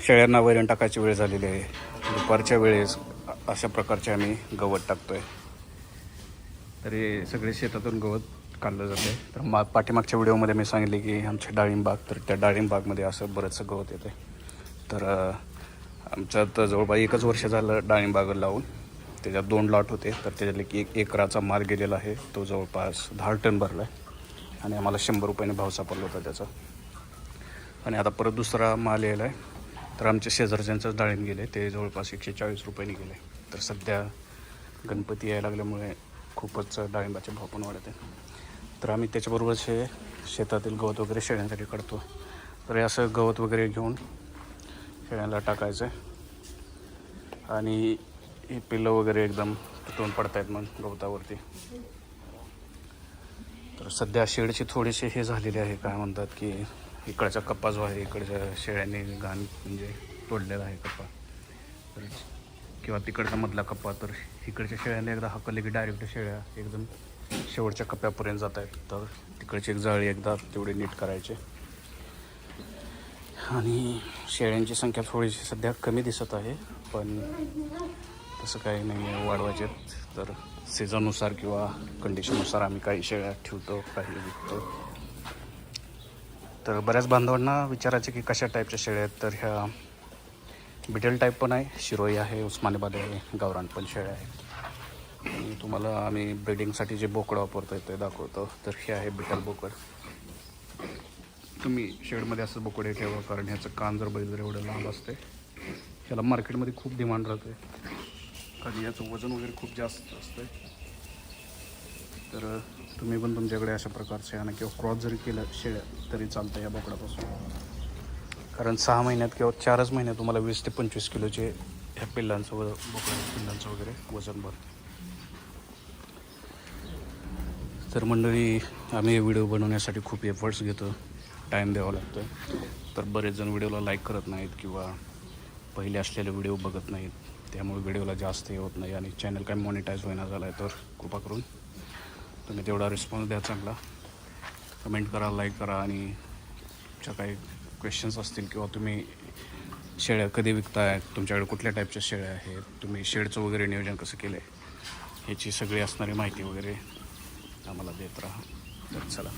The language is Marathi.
शेळ्यांना वैरण टाकायची वेळ झालेली आहे. दुपारच्या वेळेस अशा प्रकारचे आम्ही गवत टाकतोय. तरी सगळे शेतातून गवत काढलं जाते तर मा पाठीमागच्या व्हिडिओमध्ये मी सांगितले की आमचे डाळिंब बाग तर त्या डाळिंब बागमध्ये असं बरंचसं गवत येते तर अ, आमच्यात जवळपास एकच वर्ष झालं डाळिंब बाग लावून. त्याच्यात दोन लॉट होते. तर त्याच्यातले की एक एकराचा माल गेलेला आहे. तो जवळपास दहा टन भरला आहे आणि आम्हाला शंभर रुपयाने भाव सापडला होता त्याचा. आणि आता परत दुसरा माल यायला आहे तर आमच्या शेजारच्यांचंच डाळिंब गेले ते जवळपास एकशे चाळीस रुपयांनी गेले तर सध्या गणपती यायला लागल्यामुळे खूपच डाळिंबाचे भाव पण वाढत आहेत. तर आम्ही त्याच्याबरोबरच हे शेतातील गवत वगैरे शेळ्यांसाठी काढतो. तर हे असं गवत वगैरे घेऊन शेळ्यांना टाकायचं आहे आणि हे पिल्लं वगैरे एकदम तुटून पडतायत मग गवतावरती. तर सध्या शेडची थोडीशी हे झालेली आहे. काय म्हणतात की इकडचा कप्पा जो आहे इकडच्या शेळ्याने घाण म्हणजे तोडलेला आहे कप्पा. तर किंवा तिकडचा मधला कप्पा तर इकडच्या शेळ्यांनी एकदा हाकलले की डायरेक्ट शेळ्या एकदम शेवटच्या कप्प्यापर्यंत जात आहेत. तर तिकडची एक जाळी एकदा तेवढी नीट करायचे. आणि शेळ्यांची संख्या थोडीशी सध्या कमी दिसत आहे पण तसं काही नाही आहे वाढवायचे तर सीझननुसार किंवा कंडिशननुसार आम्ही काही शेळ्या ठेवतो काही विकतो. तर बऱ्याच बांधवांना विचारायचे की कशा टाईपच्या शेळ्या आहेत? तर ह्या बिटल टाईप पण आहे. शिरोई आहे उस्मानाबाद आहे गावरान पण शेळ्या आहेत. तुम्हाला आम्ही ब्रिडिंगसाठी जे बोकड वापरतो ते दाखवतो. तर हे आहे बिटल बोकड. तुम्ही शेडमध्ये असं बोकडे ठेवा कारण ह्याचं कान जर बैल तर एवढं लांब असते ह्याला मार्केटमध्ये खूप डिमांड राहते कारण याचं वजन वगैरे खूप जास्त असतं तर तुम्ही पण तुमच्याकडे अशा प्रकारचे आणि किंवा क्रॉस जरी केलं शेळ्या तरी चालतं या बोकडापासून. कारण सहा महिन्यात किंवा चारच महिन्यात तुम्हाला वीस ते पंचवीस किलोचे ह्या पिल्लांचं व बोकड्या पिल्लांचं वगैरे वजन भरतं तर मंडळी आम्ही व्हिडिओ बनवण्यासाठी खूप एफर्ट्स घेतो. टाईम द्यावा लागतो. तर बरेच जण व्हिडिओला लाईक करत नाहीत किंवा पहिले असलेले व्हिडिओ बघत नाहीत. त्यामुळे व्हिडिओला जास्त हे होत नाही आणि चॅनल काय मॉनिटाईज होईना झाला आहे तर कृपा करून तुम्ही तेवढा रिस्पॉन्स द्या चांगला. कमेंट करा लाईक करा आणि तुमच्या काही क्वेश्चन्स असतील किंवा तुम्ही शेळ्या कधी विकताय तुमच्याकडे कुठल्या टाईपच्या शेळ्या आहेत तुम्ही शेडचं वगैरे नियोजन कसं केलं आहे ह्याची सगळी असणारी माहिती वगैरे आम्हाला देत राहा. तर चला.